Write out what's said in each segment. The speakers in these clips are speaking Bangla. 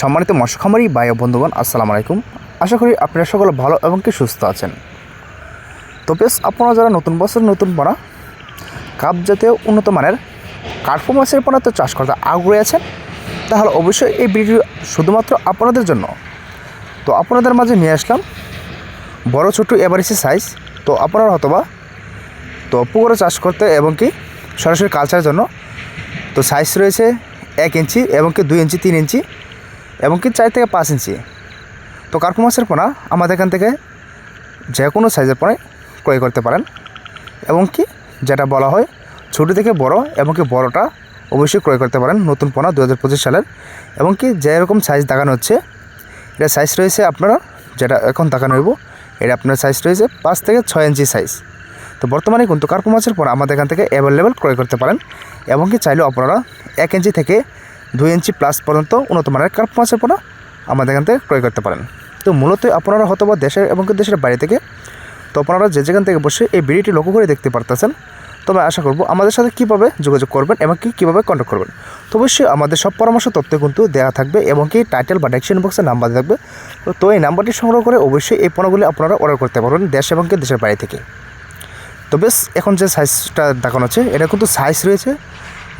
সম্মানিত মৎস্য খামারি ভাই বন্ধুগণ, আসসালামু আলাইকুম। আশা করি আপনারা সকলে ভালো এবং কি সুস্থ আছেন। তো বেশ, আপনারা যারা নতুন বছর, নতুন পোনা কাপ জাতীয় উন্নত মানের কার্পো মাছের পোনা তো চাষ করতে আগ্রহী আছেন, তাহলে অবশ্যই এই ভিডিও শুধুমাত্র আপনাদের জন্য। তো আপনাদের মাঝে নিয়ে আসলাম বড় ছোটো এভারেসি সাইজ তো আপনারা হয়তোবা তো পুকুরে চাষ করতে এবং কি সরাসরি কালচারের জন্য তো সাইজ রয়েছে এক ইঞ্চি এবং কি দুই ইঞ্চি তিন ইঞ্চি এবং কি চার থেকে পাঁচ ইঞ্চি। তো কার্পু মাছের পোনা আমাদের এখান থেকে যে কোনো সাইজের পোনায় ক্রয় করতে পারেন। এবং কি যেটা বলা হয় ছোটো থেকে বড় এবং কি বড়টা অবশ্যই ক্রয় করতে পারেন নতুন পোনা দু হাজার পঁচিশ সালের। এবং কি যেরকম সাইজ দেখানো হচ্ছে, এটা সাইজ রয়েছে আপনারা যেটা এখন দেখানো হইব, এটা আপনার সাইজ রয়েছে পাঁচ থেকে ছয় ইঞ্চি সাইজ তো বর্তমানে কিন্তু কার্পু মাছের পোনা আমাদের এখান থেকে অ্যাভেলেবেল ক্রয় করতে পারেন। এবং কি চাইলেও আপনারা এক ইঞ্চি থেকে দুই ইঞ্চি প্লাস পর্যন্ত উন্নত মানের কার্প মাছের পোনা আমাদের এখান থেকে ক্রয় করতে পারেন। তো মূলত আপনারা হয়তো বা দেশের এবং দেশের বাইরে থেকে, তো আপনারা যে যেখান থেকে বসে এই ভিডিওটি লক্ষ্য করে দেখতে পারতেছেন, তবে আশা করব আমাদের সাথে কীভাবে যোগাযোগ করবেন এবং কি কীভাবে কন্ট্যাক্ট করবেন। তো অবশ্যই আমাদের সব পরামর্শ, তথ্য কিন্তু দেওয়া থাকবে এবং কি টাইটেল বা ডেকশন বক্সে নাম্বার থাকবে। তো এই নাম্বারটি সংগ্রহ করে অবশ্যই এই পণ্যগুলি আপনারা অর্ডার করতে পারবেন দেশ এবং দেশের বাইরে থেকে। তো বেশ, এখন যে সাইজটা দেখানো হচ্ছে, এটা কিন্তু সাইজ রয়েছে।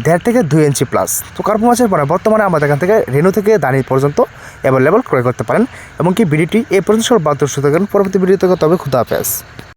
দেড় থেকে দুই ইঞ্চি প্লাস তো কার্পো মাছের পরে বর্তমানে আমাদের এখান থেকে রেনু থেকে দানি পর্যন্ত অ্যাভেলেবল ক্রয় করতে পারেন। এবং কি ভিডিওটি এ পর্যন্ত সব বাদ দর্শক পরবর্তী থেকে তবে খুদা হাফেজ